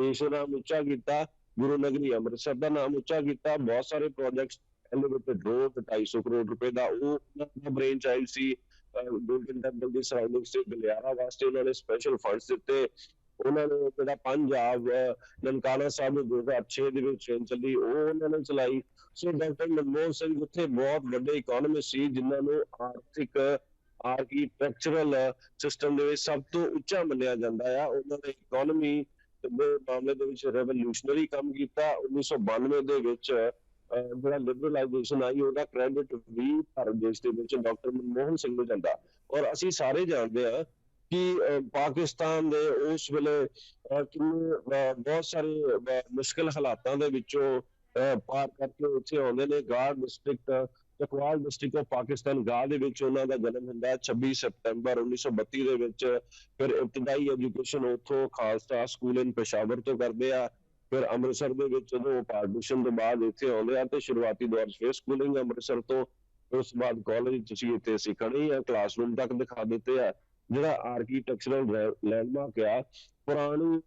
ਦੇਸ਼ ਦਾ ਨਾਮ ਉੱਚਾ ਕੀਤਾ, ਗੁਰੂ ਨਗਰੀ ਅੰਮ੍ਰਿਤਸਰ ਦਾ ਨਾਮ ਉੱਚਾ ਕੀਤਾ, ਬਹੁਤ ਸਾਰੇ ਪ੍ਰੋਜੈਕਟਸ ਐਲੀਵੇਟਡ ਰੋਡ 250 ਕਰੋੜ ਰੁਪਏ ਦਾ ਉਹ ਉਹਨਾਂ ਦਾ ਬ੍ਰੇਨ ਚਾਈਲਡ ਸੀ ਗੋਲਡਨ ਟੈਂਪਲ ਦੀ ਸਰਾਊਂਡਿੰਗਸ ਤੇ ਗਲਿਆਰਾ ਵਾਸਤੇ ਉਹਨਾਂ ਨੇ ਸਪੈਸ਼ਲ ਫੰਡਸ ਦਿੱਤੇ। ਉਹਨਾਂ ਨੇ ਜਿਹੜਾ ਪੰਜਾਬ ਨਨਕਾਣਾ ਸਾਹਿਬ ਦੇ 2006 ਦੇ ਵਿੱਚ ਟ੍ਰੇਨ ਚੱਲੀ, ਉਹ ਉਹਨਾਂ ਨੇ ਚਲਾਈ। ਸੋ ਡਾਕਟਰ ਮਨਮੋਹਨ ਸਿੰਘ ਉੱਥੇ ਬਹੁਤ ਵੱਡੇ ਇਕਨੋਮਿਸਟ ਸੀ, ਜਿਨ੍ਹਾਂ ਨੂੰ ਆਰਥਿਕ ਆਰਕੀਟੈਕਚਰਲ ਸਿਸਟਮ ਦੇ ਵਿੱਚ ਸਭ ਤੋਂ ਉੱਚਾ ਮੰਨਿਆ ਜਾਂਦਾ ਆ। ਉਹਨਾਂ ਨੇ ਇਕਨੋਮੀ ਦੇ ਮਾਮਲੇ ਦੇ ਵਿੱਚ ਰੈਵੋਲੂਸ਼ਨਰੀ ਕੰਮ ਕੀਤਾ। 1992 ਦੇ ਵਿੱਚ ਜਿਹੜਾ ਲਿਬਰਲਾਈਜੇਸ਼ਨ ਆਈ ਉਹਦਾ ਕ੍ਰੈਡਿਟ ਵੀ ਭਾਰਤ ਦੇਸ਼ ਦੇ ਵਿੱਚ ਡਾਕਟਰ ਮਨਮੋਹਨ ਸਿੰਘ ਨੂੰ ਜਾਂਦਾ। ਔਰ ਅਸੀਂ ਸਾਰੇ ਜਾਣਦੇ ਆ ਕਿ ਪਾਕਿਸਤਾਨ ਦੇ ਉਸ ਵੇਲੇ ਕਿੰਨੇ ਬਹੁਤ ਸਾਰੇ ਮੁਸ਼ਕਲ ਹਾਲਾਤਾਂ ਦੇ ਵਿੱਚੋਂ ਪਾਰ ਕਰਕੇ ਉੱਥੇ ਆਉਂਦੇ ਨੇ। ਗਾਰ district Chakwal district of Pakistan Gah ਦੇ ਵਿੱਚ ਉਹਨਾਂ ਦਾ ਜਨਮ ਹੁੰਦਾ ਹੈ 26 ਸਤੰਬਰ 1932 ਦੇ ਵਿੱਚ। ਫਿਰ ਇਬਤਦਾਈ ਐਜੂਕੇਸ਼ਨ ਉੱਥੋਂ ਖਾਲਸਾ ਸਕੂਲ ਇਨ ਪੇਸ਼ਾਵਰ ਤੋਂ ਕਰਦੇ ਆ। ਫਿਰ ਅੰਮ੍ਰਿਤਸਰ ਦੇ ਵਿੱਚ ਜਦੋਂ ਪਾਰਟੀਸ਼ਨ ਤੋਂ ਬਾਅਦ ਇੱਥੇ ਆਉਂਦੇ ਆ ਤੇ ਸ਼ੁਰੂਆਤੀ ਦੌਰ 'ਚ ਫਿਰ ਸਕੂਲਿੰਗ ਅੰਮ੍ਰਿਤਸਰ ਤੋਂ ਉਸ ਬਾਅਦ ਕਾਲਜ ਤੁਸੀਂ ਇੱਥੇ ਸਿੱਖਣੀ ਆ ਕਲਾਸਰੂਮ ਤੱਕ ਦਿਖਾ ਦਿੱਤੇ ਆ, ਜਿਹੜਾ ਆਰਕੀਟੈਕਚਰਲ ਲੈਂਡਮਾਰਕ ਆ, ਪੁਰਾਣੀ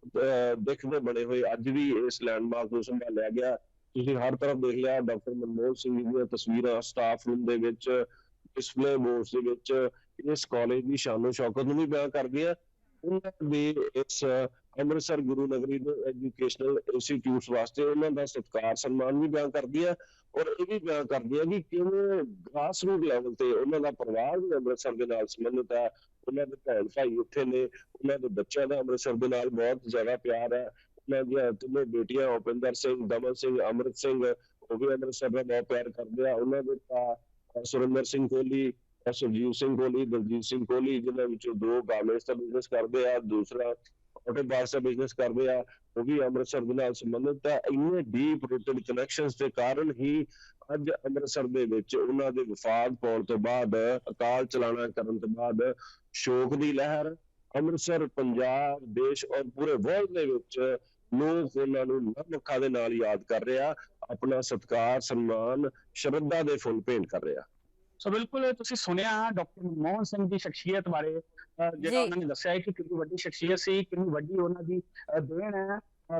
ਦਿੱਖ ਦੇ ਬਣੇ ਹੋਏ ਅੱਜ ਵੀ ਇਸ ਲੈਂਡਮਾਰਕ ਨੂੰ ਸੰਭਾਲਿਆ ਗਿਆ। ਤੁਸੀਂ ਹਰ ਤਰਫ ਦੇਖ ਲਿਆ ਡਾਕਟਰ ਮਨਮੋਹਨ ਸਿੰਘ ਜੀ ਦੀਆਂ ਤਸਵੀਰਾਂ ਸਟਾਫ ਰੂਮ ਦੇ ਵਿੱਚ ਡਿਸਪਲੇ ਬੋਰਡਸ ਦੇ ਵਿੱਚ, ਇਸ ਕਾਲਜ ਦੀ ਸ਼ਾਨੋ ਸ਼ੌਕਤ ਨੂੰ ਵੀ ਬਿਆਨ ਕਰਦੀਆਂ। ਉਹਨਾਂ ਦੇ ਇਸ ਅੰਮ੍ਰਿਤਸਰ ਗੁਰੂ ਨਗਰੀ ਦੇ ਐਜੂਕੇਸ਼ਨਲ ਇੰਸਟੀਚਿਊਟਸ ਵਾਸਤੇ ਉਹਨਾਂ ਦਾ ਸਤਿਕਾਰ, ਸਨਮਾਨ ਵੀ ਬਿਆਨ ਕਰਦੀ ਹੈ ਔਰ ਇਹ ਵੀ ਬਿਆਨ ਕਰਦੀ ਹੈ ਕਿ ਕਿਵੇਂ ਗ੍ਰਾਸ ਲੈਵਲ ਤੇ ਉਹਨਾਂ ਦਾ ਪਰਿਵਾਰ ਵੀ ਅੰਮ੍ਰਿਤਸਰ ਦੇ ਨਾਲ ਸੰਬੰਧਿਤ ਹੈ ਉਹਨਾਂ ਦੇ ਭੈਣ ਭਾਈ ਉੱਥੇ ਨੇ, ਉਹਨਾਂ ਦੇ ਬੱਚਿਆਂ ਦਾ ਅੰਮ੍ਰਿਤਸਰ ਦੇ ਨਾਲ ਬਹੁਤ ਜ਼ਿਆਦਾ ਪਿਆਰ ਹੈ ਉਹਨਾਂ ਦੀਆਂ ਤਿੰਨੇ ਬੇਟੀਆਂ ਉਪਿੰਦਰ ਸਿੰਘ, ਦਮਨ ਸਿੰਘ, ਅੰਮ੍ਰਿਤ ਸਿੰਘ, ਉਹ ਵੀ ਅੰਮ੍ਰਿਤਸਰ ਦਾ ਬਹੁਤ ਪਿਆਰ ਕਰਦੇ ਆ, ਉਹਨਾਂ ਦੇ ਭਰਾ ਸੁਰਿੰਦਰ ਸਿੰਘ ਕੋਹਲੀ ਸੁਰਜੀਤ ਸਿੰਘ ਕੋਹਲੀ, ਦਲਜੀਤ ਸਿੰਘ ਕੋਹਲੀ ਜਿਹਨਾਂ ਵਿੱਚੋਂ ਦੋ ਗਾਰਮੈਂਟਸ ਦਾ ਬਿਜ਼ਨਸ ਕਰਦੇ ਆ, ਦੂਸਰਾ ਆਟੋ ਬਾਰਸ ਦਾ ਬਿਜ਼ਨਸ ਕਰਦੇ ਆ, ਉਹ ਵੀ ਅੰਮ੍ਰਿਤਸਰ ਦੇ ਨਾਲ ਸੰਬੰਧਿਤ ਹੈ ਇੰਨੇ ਡੀਪ ਰੂਟਡ ਕਨੈਕਸ਼ਨਸ ਦੇ ਕਾਰਨ ਹੀ ਅੱਜ ਅੰਮ੍ਰਿਤਸਰ ਦੇ ਵਿੱਚ ਉਹਨਾਂ ਦੇ ਵਫਾਤ ਪਾਉਣ ਤੋਂ ਬਾਅਦ, ਅਕਾਲ ਚਲਾਣਾ ਕਰਨ ਤੋਂ ਬਾਅਦ ਸ਼ੋਕ ਦੀ ਲਹਿਰ, ਅੰਮ੍ਰਿਤਸਰ, ਪੰਜਾਬ, ਦੇਸ਼ ਔਰ ਪੂਰੇ ਵਰਲਡ ਦੇ ਵਿੱਚ ਲੋਕ ਉਹਨਾਂ ਨੂੰ ਨਮ ਦੇ ਨਾਲ ਯਾਦ ਕਰ ਰਿਹਾ, ਆਪਣਾ ਸਤਿਕਾਰ, ਸਨਮਾਨ, ਸ਼ਰਧਾ ਦੇ ਫੁੱਲ ਭੇਂਟ ਕਰ ਰਿਹਾ। ਸੋ ਬਿਲਕੁਲ ਤੁਸੀਂ ਸੁਣਿਆ ਡਾਕਟਰ ਮਨਮੋਹਨ ਸਿੰਘ ਦੀ ਸ਼ਖਸੀਅਤ ਬਾਰੇ। ਜਿਹੜਾ ਉਹਨਾਂ ਨੇ ਦੱਸਿਆ ਹੈ ਕਿ ਕਿੰਨੀ ਵੱਡੀ ਸ਼ਖਸੀਅਤ ਸੀ ਕਿੰਨੀ ਵੱਡੀ ਉਹਨਾਂ ਦੀ ਦੇਣ ਹੈ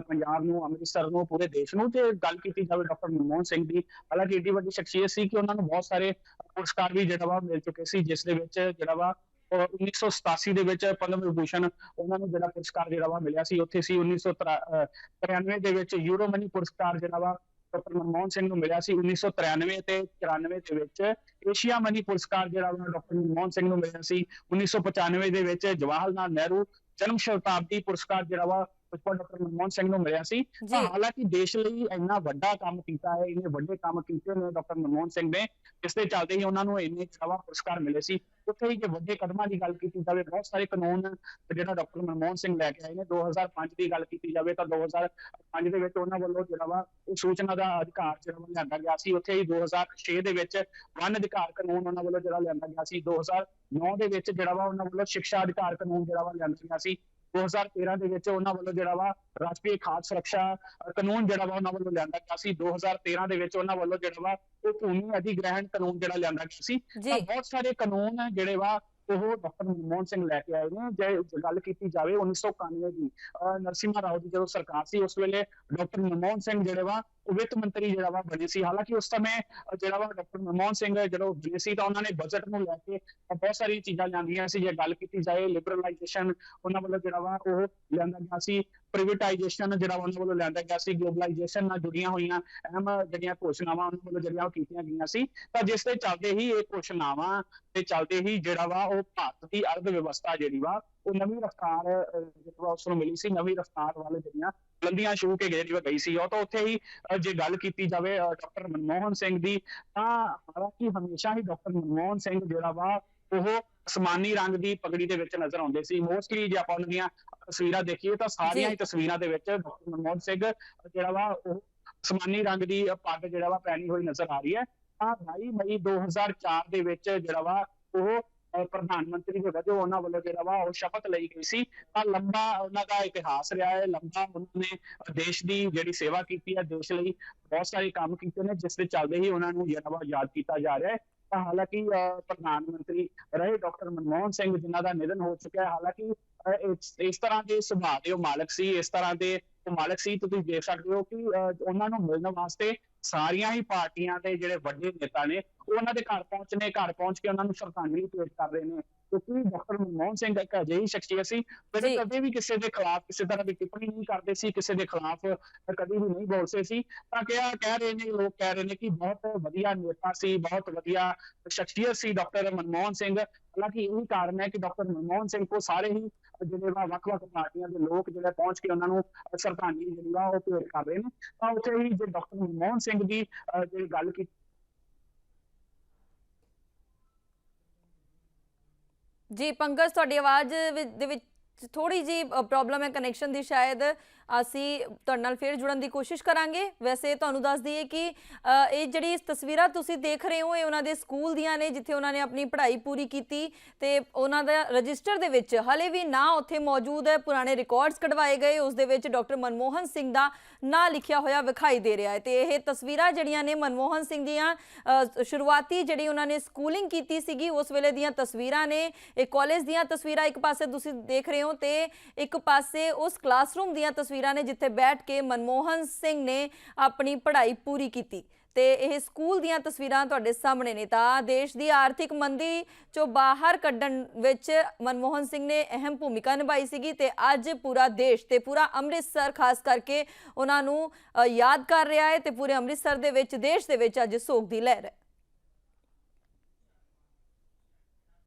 ਪੰਜਾਬ ਨੂੰ ਅੰਮ੍ਰਿਤਸਰ ਨੂੰ ਪੂਰੇ ਦੇਸ਼ ਨੂੰ ਤੇ ਗੱਲ ਕੀਤੀ ਜਾਵੇ ਡਾਕਟਰ ਮਨਮੋਹਨ ਸਿੰਘ ਦੀ ਹਾਲਾਂਕਿ ਏਡੀ ਵੱਡੀ ਸ਼ਖਸੀਅਤ ਸੀ ਕਿ ਉਹਨਾਂ ਨੂੰ ਬਹੁਤ ਸਾਰੇ ਪੁਰਸਕਾਰ ਵੀ ਜਿਹੜਾ ਵਾ ਮਿਲ ਚੁੱਕੇ ਸੀ ਜਿਸ ਦੇ ਵਿੱਚ ਜਿਹੜਾ ਵਾ ਅਹ 1987 ਦੇ ਵਿੱਚ ਪਦਮ ਵਿਭੂਸ਼ਣ ਉਹਨਾਂ ਨੂੰ ਜਿਹੜਾ ਪੁਰਸਕਾਰ ਜਿਹੜਾ ਵਾ ਮਿਲਿਆ ਸੀ ਉੱਥੇ ਸੀ 1993 ਦੇ ਵਿੱਚ ਯੂਰੋ ਮਨੀ ਪੁਰਸਕਾਰ ਜਿਹੜਾ ਵਾ ਡਾਕਟਰ ਮਨਮੋਹਨ ਸਿੰਘ ਨੂੰ ਮਿਲਿਆ ਸੀ 1993 ਤੇ 94 ਦੇ ਵਿੱਚ। ਏਸ਼ੀਆ ਮਨੀ ਪੁਰਸਕਾਰ ਜਿਹੜਾ ਵਾ ਡਾਕਟਰ ਮਨਮੋਹਨ ਸਿੰਘ ਨੂੰ ਮਿਲਿਆ ਸੀ। 1995 ਦੇ ਵਿੱਚ ਜਵਾਹਰ ਲਾਲ ਨਹਿਰੂ ਜਨਮ ਸ਼ਤਾਬਦੀ ਪੁਰਸਕਾਰ ਜਿਹੜਾ ਵਾ ਪੁਸ਼ਪਾ ਡਾਕਟਰ ਮਨਮੋਹਨ ਸਿੰਘ ਨੂੰ ਮਿਲਿਆ ਸੀ। ਤਾਂ ਹਾਲਾਂਕਿ ਦੇਸ਼ ਲਈ ਇੰਨਾ ਵੱਡਾ ਕੰਮ ਕੀਤਾ ਹੈ ਇੰਨੇ ਵੱਡੇ ਕੰਮ ਕੀਤੇ ਨੇ ਡਾਕਟਰ ਮਨਮੋਹਨ ਸਿੰਘ ਨੇ ਜਿਸ ਦੇ ਚੱਲਦੇ ਹੀ ਉਹਨਾਂ ਨੂੰ ਇੰਨੇ ਚਾਵਾ ਪੁਰਸਕਾਰ ਮਿਲੇ ਸੀ। ਉੱਥੇ ਹੀ ਜੇ ਵੱਡੇ ਕਦਮਾਂ ਦੀ ਗੱਲ ਕੀਤੀ ਜਾਵੇ ਬਹੁਤ ਸਾਰੇ ਕਾਨੂੰਨ ਜਿਹੜਾ ਡਾਕਟਰ ਮਨਮੋਹਨ ਸਿੰਘ ਲੈ ਕੇ ਆਏ ਨੇ 2005 ਦੀ ਗੱਲ ਕੀਤੀ ਜਾਵੇ ਤਾਂ 2005 ਦੇ ਵਿੱਚ ਉਹਨਾਂ ਵੱਲੋਂ ਜਿਹੜਾ ਵਾ ਸੂਚਨਾ ਦਾ ਅਧਿਕਾਰ ਜਿਹੜਾ ਵਾ ਲਿਆਂਦਾ ਗਿਆ ਸੀ। ਉੱਥੇ ਹੀ 2006 ਦੇ ਵਿੱਚ ਵਨ ਅਧਿਕਾਰ ਕਾਨੂੰਨ ਉਹਨਾਂ ਵੱਲੋਂ ਜਿਹੜਾ ਲਿਆਂਦਾ ਗਿਆ ਸੀ। 2009 ਦੇ ਵਿੱਚ ਜਿਹੜਾ ਵਾ ਉਹਨਾਂ ਵੱਲੋਂ ਸਿੱਖਿਆ ਅਧਿਕਾਰ ਕਾਨੂੰਨ ਜਿਹੜਾ ਵਾ ਲਿਆਂਦਾ ਗਿਆ ਸੀ। 2013 ਦੇ ਵਿੱਚ ਉਹਨਾਂ ਵੱਲੋਂ ਜਿਹੜਾ ਵਾ ਰਾਸ਼ਟਰੀ ਖਾਦ ਸੁਰੱਖਿਆ ਕਾਨੂੰਨ ਜਿਹੜਾ ਵਾ ਉਹਨਾਂ ਵੱਲੋਂ ਲਿਆਂਦਾ ਗਿਆ ਸੀ। 2013 ਦੇ ਵਿੱਚ ਉਹਨਾਂ ਵੱਲੋਂ ਜਿਹੜਾ ਵਾ ਉਹ ਭੂਮੀ ਅਧਿਗ੍ਰਹਿਣ ਕਾਨੂੰਨ ਜਿਹੜਾ ਲਿਆਂਦਾ ਗਿਆ ਸੀ। ਤਾਂ ਬਹੁਤ ਸਾਰੇ ਕਾਨੂੰਨ ਜਿਹੜੇ ਵਾ ਉਹ ਡਾਕਟਰ ਮਨਮੋਹਨ ਸਿੰਘ ਲੈ ਕੇ ਆਏ ਨੇ। ਜੇ ਗੱਲ ਕੀਤੀ ਜਾਵੇ 1991 ਦੀ ਅਹ ਨਰਸਿਮਹਾ ਰਾਓ ਦੀ ਜਦੋਂ ਸਰਕਾਰ ਸੀ ਉਸ ਵੇਲੇ ਡਾਕਟਰ ਮਨਮੋਹਨ ਸਿੰਘ ਜਿਹੜੇ ਵਾ ਵਿੱਤ ਮੰਤਰੀ ਜਿਹੜਾ ਵਾ ਬਣੇ ਸੀ। ਹਾਲਾਂਕਿ ਉਸ ਸਮੇਂ ਜਿਹੜਾ ਵਾ ਡਾਕਟਰ ਮਨਮੋਹਨ ਸਿੰਘ ਜਦੋਂ ਬਣੇ ਸੀ ਤਾਂ ਉਹਨਾਂ ਨੇ ਬਜਟ ਨੂੰ ਲੈ ਕੇ ਬਹੁਤ ਸਾਰੀ ਚੀਜ਼ਾਂ ਲਿਆਂਦੀਆਂ ਸੀ। ਜੇ ਗੱਲ ਕੀਤੀ ਜਾਏ ਲਿਬਰਲਾਈਜੇਸ਼ਨ ਉਹਨਾਂ ਵੱਲੋਂ ਜਿਹੜਾ ਵਾ ਉਹ ਲਿਆਂਦਾ ਗਿਆ ਸੀ। ਪ੍ਰਾਈਵੇਟਾਈਜੇਸ਼ਨ ਜਿਹੜਾ ਉਹਨਾਂ ਵੱਲੋਂ ਲਿਆਂਦਾ ਗਿਆ ਸੀ। ਗਲੋਬਲਾਈਜੇਸ਼ਨ ਨਾਲ ਜੁੜੀਆਂ ਹੋਈਆਂ ਅਹਿਮ ਜਿਹੜੀਆਂ ਘੋਸ਼ਣਾਵਾਂ ਉਹਨਾਂ ਵੱਲੋਂ ਜਿਹੜੀਆਂ ਉਹ ਕੀਤੀਆਂ ਗਈਆਂ ਸੀ। ਤਾਂ ਜਿਸ ਦੇ ਚੱਲਦੇ ਹੀ ਇਹ ਘੋਸ਼ਣਾਵਾਂ ਤੇ ਚੱਲਦੇ ਹੀ ਜਿਹੜਾ ਵਾ ਉਹ ਭਾਰਤ ਦੀ ਅਰਥ ਵਿਵਸਥਾ ਜਿਹੜੀ ਵਾ ਉਹ ਨਵੀਂ ਰਫ਼ਤਾਰ ਅਹ, ਜਿਹੜੀ ਵਾ ਉਸ ਨੂੰ ਮਿਲੀ ਸੀ ਨਵੀਂ ਰਫ਼ਤਾਰ ਵਾਲੇ ਜਿਹੜੀਆਂ ਬੁਲੰਦੀਆਂ ਛੂ ਕੇ ਵਾ ਗਈ ਸੀ। ਉਹ ਤਾਂ ਉੱਥੇ ਹੀ ਜੇ ਗੱਲ ਕੀਤੀ ਜਾਵੇ ਡਾਕਟਰ ਮਨਮੋਹਨ ਸਿੰਘ ਦੀ ਤਾਂ ਹਾਲਾਂਕਿ ਹਮੇਸ਼ਾ ਹੀ ਡਾਕਟਰ ਮਨਮੋਹਨ ਸਿੰਘ ਜਿਹੜਾ ਵਾ ਉਹ ਅਸਮਾਨੀ ਰੰਗ ਦੀ ਪਗੜੀ ਦੇ ਵਿੱਚ ਨਜ਼ਰ ਆਉਂਦੇ ਸੀ। ਮੋਸਟਲੀ ਜੇ ਆਪਾਂ ਉਹਨਾਂ ਦੀਆਂ ਤਸਵੀਰਾਂ ਦੇਖੀਏ ਤਾਂ ਸਾਰੀਆਂ। ਹੀ ਤਸਵੀਰਾਂ ਦੇ ਵਿੱਚ ਡਾਕਟਰ ਮਨਮੋਹਨ ਸਿੰਘ ਜਿਹੜਾ ਵਾ ਉਹ ਅਸਮਾਨੀ ਰੰਗ ਦੀ ਪੱਗ ਜਿਹੜਾ ਵਾ ਪਹਿਨੀ ਹੋਈ ਨਜ਼ਰ ਆ ਰਹੀ ਹੈ। ਤਾਂ 22 ਮਈ 2004 ਦੇ ਵਿੱਚ ਜਿਹੜਾ ਵਾ ਉਹ ਪ੍ਰਧਾਨ ਮੰਤਰੀ ਜਿਹੜਾ ਜੋ ਉਹਨਾਂ ਵੱਲੋਂ ਜਿਹੜਾ ਵਾ ਉਹ ਸ਼ਪਥ ਲਈ ਗਈ ਸੀ ਤਾਂ ਲੰਬਾ ਉਹਨਾਂ ਦਾ ਇਤਿਹਾਸ ਰਿਹਾ ਹੈ ਲੰਬਾ ਉਹਨਾਂ ਨੇ ਦੇਸ਼ ਦੀ ਜਿਹੜੀ ਸੇਵਾ ਕੀਤੀ ਹੈ ਦੇਸ਼ ਲਈ ਬਹੁਤ ਸਾਰੇ ਕੰਮ ਕੀਤੇ ਨੇ ਜਿਸ ਦੇ ਚੱਲਦੇ ਹੀ ਉਹਨਾਂ ਨੂੰ ਜਿਹੜਾ ਵਾ ਯਾਦ ਕੀਤਾ ਜਾ ਰਿਹਾ ਹੈ। ਤਾਂ ਹਾਲਾਂਕਿ ਅਹ, ਪ੍ਰਧਾਨ ਮੰਤਰੀ ਰਹੇ ਡਾਕਟਰ ਮਨਮੋਹਨ ਸਿੰਘ ਜਿਨ੍ਹਾਂ ਦਾ ਨਿਧਨ ਹੋ ਚੁੱਕਿਆ ਹੈ ਹਾਲਾਂਕਿ ਇਸ ਤਰ੍ਹਾਂ ਦੇ ਸੁਭਾਅ ਦੇ ਉਹ ਮਾਲਕ ਸੀ ਇਸ ਤਰ੍ਹਾਂ ਦੇ ਮਾਲਕ ਸੀ ਤੁਸੀਂ ਦੇਖ ਸਕਦੇ ਹੋ ਕਿ ਅਹ, ਉਹਨਾਂ ਨੂੰ ਮਿਲਣ ਵਾਸਤੇ ਸਾਰੀਆਂ ਹੀ ਪਾਰਟੀਆਂ ਦੇ ਜਿਹੜੇ ਵੱਡੇ ਨੇਤਾ ਨੇ ਉਹਨਾਂ ਦੇ ਘਰ ਪਹੁੰਚਨੇ ਘਰ ਪਹੁੰਚ ਕੇ ਉਹਨਾਂ ਨੂੰ ਸ਼ਰਧਾਂਜਲੀ ਭੇਟ ਕਰ ਰਹੇ ਨੇ। ਕਿਉਂਕਿ ਡਾਕਟਰ ਮਨਮੋਹਨ ਸਿੰਘ ਇੱਕ ਅਜਿਹੀ ਸ਼ਖਸੀਅਤ ਸੀ ਜਿਹੜੇ। ਕਦੇ ਵੀ ਕਿਸੇ ਦੇ ਖਿਲਾਫ ਕਿਸੇ ਤਰ੍ਹਾਂ ਦੀ ਟਿੱਪਣੀ ਨਹੀਂ ਕਰਦੇ ਸੀ ਕਿਸੇ ਦੇ ਖਿਲਾਫ ਕਦੀ ਵੀ ਨਹੀਂ ਬੋਲਦੇ ਸੀ। ਤਾਂ ਕਿਹਾ ਕਹਿ ਰਹੇ ਨੇ ਲੋਕ ਕਹਿ ਰਹੇ ਨੇ ਕਿ ਬਹੁਤ ਵਧੀਆ ਨੇਤਾ ਸੀ ਬਹੁਤ ਵਧੀਆ ਸ਼ਖਸੀਅਤ ਸੀ ਡਾਕਟਰ ਮਨਮੋਹਨ ਸਿੰਘ। ਹਾਲਾਂਕਿ ਇਹ ਕਾਰਨ ਹੈ ਕਿ ਡਾਕਟਰ ਮਨਮੋਹਨ ਸਿੰਘ ਕੋ ਸਾਰੇ ਹੀ ਜਿਹੜੇ ਵਾ ਵੱਖ-ਵੱਖ ਪਾਰਟੀਆਂ ਦੇ ਲੋਕ ਜਿਹੜੇ ਪਹੁੰਚ ਕੇ ਉਹਨਾਂ ਨੂੰ ਸ਼ਰਧਾਂਜਲੀ ਜਿਹੜੀ ਉਹ ਭੇਟ ਕਰ ਰਹੇ ਨੇ। ਤਾਂ ਉੱਥੇ ਹੀ ਜੇ ਡਾਕਟਰ ਮਨਮੋਹਨ ਸਿੰਘ ਦੀ ਜਿਹੜੀ ਗੱਲ ਕੀਤੀ ਜੀ ਪੰਕਜ ਤੁਹਾਡੀ ਆਵਾਜ਼ ਵਿ- ਦੇ ਵਿੱਚ ਥੋੜੀ ਜੀ ਪ੍ਰੋਬਲਮ ਹੈ ਕਨੈਕਸ਼ਨ ਦੀ ਸ਼ਾਇਦ। ਅਸੀਂ ਤੁਹਾਡੇ ਨਾਲ ਫਿਰ ਜੁੜਨ ਦੀ ਕੋਸ਼ਿਸ਼ ਕਰਾਂਗੇ। ਵੈਸੇ ਤੁਹਾਨੂੰ ਦੱਸ ਦਈਏ ਕਿ ਇਹ ਜਿਹੜੀ ਤਸਵੀਰਾਂ ਤੁਸੀਂ ਦੇਖ ਰਹੇ ਹੋ, ਇਹ ਉਹਨਾਂ ਦੇ ਸਕੂਲ ਦੀਆਂ ਨੇ, ਜਿੱਥੇ ਉਹਨਾਂ ਨੇ ਆਪਣੀ ਪੜ੍ਹਾਈ ਪੂਰੀ ਕੀਤੀ ਤੇ ਉਹਨਾਂ ਦਾ ਰਜਿਸਟਰ ਦੇ ਵਿੱਚ ਹਲੇ ਵੀ ਨਾਂ ਉੱਥੇ ਮੌਜੂਦ ਹੈ। ਪੁਰਾਣੇ ਰਿਕਾਰਡਸ ਕਢਵਾਏ ਗਏ, ਉਸ ਦੇ ਵਿੱਚ ਡਾਕਟਰ ਮਨਮੋਹਨ ਸਿੰਘ ਦਾ ਨਾਂ ਲਿਖਿਆ ਹੋਇਆ ਵਿਖਾਈ ਦੇ ਰਿਹਾ ਹੈ। ਤੇ ਇਹ ਤਸਵੀਰਾਂ ਜਿਹੜੀਆਂ ਨੇ ਮਨਮੋਹਨ ਸਿੰਘ ਦੀਆਂ ਸ਼ੁਰੂਆਤੀ ਜਿਹੜੀ ਉਹਨਾਂ ਨੇ ਸਕੂਲਿੰਗ ਕੀਤੀ ਸੀਗੀ, ਉਸ ਵੇਲੇ ਦੀਆਂ ਤਸਵੀਰਾਂ ਨੇ, ਇਹ ਕਾਲਜ ਦੀਆਂ ਤਸਵੀਰਾਂ ਇੱਕ ਪਾਸੇ ਤੁਸੀਂ ਦੇਖ ਰਹੇ ਹੋ ਤੇ ਇੱਕ ਪਾਸੇ ਉਸ ਕਲਾਸਰੂਮ ਦੀਆਂ ਤਸਵੀਰਾਂ ਨੇ ਜਿੱਥੇ ਬੈਠ ਕੇ ਮਨਮੋਹਨ ਸਿੰਘ ਨੇ ਆਪਣੀ ਪੜ੍ਹਾਈ ਪੂਰੀ ਕੀਤੀ। ਤੇ ਇਹ ਸਕੂਲ ਦੀਆਂ ਤਸਵੀਰਾਂ ਤੁਹਾਡੇ ਸਾਹਮਣੇ ਨੇ। ਤਾਂ ਦੇਸ਼ ਦੀ ਆਰਥਿਕ ਮੰਦੀ ਚੋਂ ਬਾਹਰ ਕੱਢਣ ਵਿੱਚ ਮਨਮੋਹਨ ਸਿੰਘ ਨੇ ਅਹਿਮ ਭੂਮਿਕਾ ਨਿਭਾਈ ਸੀਗੀ ਤੇ ਅੱਜ ਪੂਰਾ ਦੇਸ਼ ਤੇ ਪੂਰਾ ਅੰਮ੍ਰਿਤਸਰ ਖਾਸ ਕਰਕੇ ਉਹਨਾਂ ਨੂੰ ਯਾਦ ਕਰ ਰਿਹਾ ਹੈ ਤੇ ਪੂਰੇ ਅੰਮ੍ਰਿਤਸਰ ਦੇ ਵਿੱਚ, ਦੇਸ਼ ਦੇ ਵਿੱਚ ਅੱਜ ਸੋਗ ਦੀ ਲਹਿਰ ਹੈ।